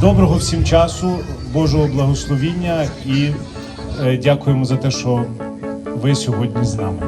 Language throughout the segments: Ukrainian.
Доброго всім часу, Божого благословіння і е, дякуємо за те, що ви сьогодні з нами.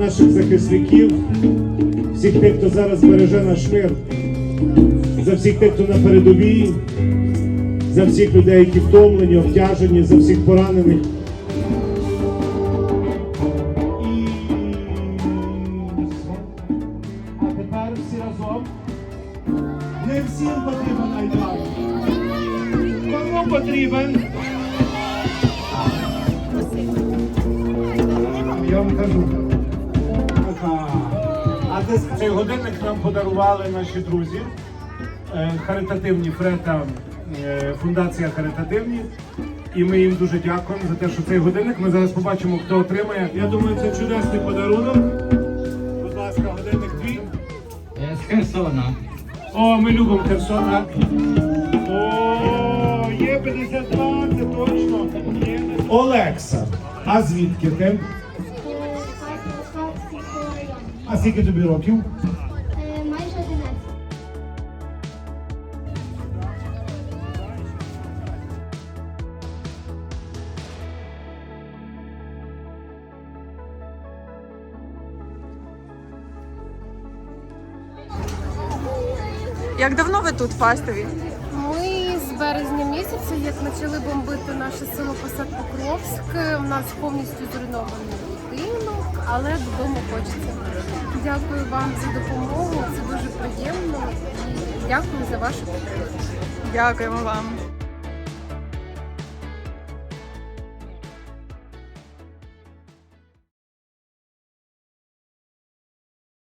Наших захисників, всіх тих, хто зараз береже наш мир, за всіх тих, хто на передовій, за всіх людей, які втомлені, обтяжені, за всіх поранених. А тепер всі разом. Не всім потрібен айдар. Кому потрібен? Я вам кажу. Цей годинник нам подарували наші друзі. е, Харитативні Фрета, е, фундація Харитативні. І ми їм дуже дякуємо за те, що цей годинник. Ми зараз побачимо, хто отримає. Я думаю, це чудесний подарунок. Будь ласка, годинник твій. З Херсона. О, ми любимо Херсона. О, є 52, це точно. Олекса. А звідки ти? А скільки тобі років? Майже 11. Як давно ви тут в Фастові? Ми з березня місяця, як почали бомбити наше село Посад Покровськ, у нас повністю зруйнований будинок, але додому хочеться. Дякую вам за допомогу, це дуже приємно і дякую за вашу підтримку. Дякуємо вам.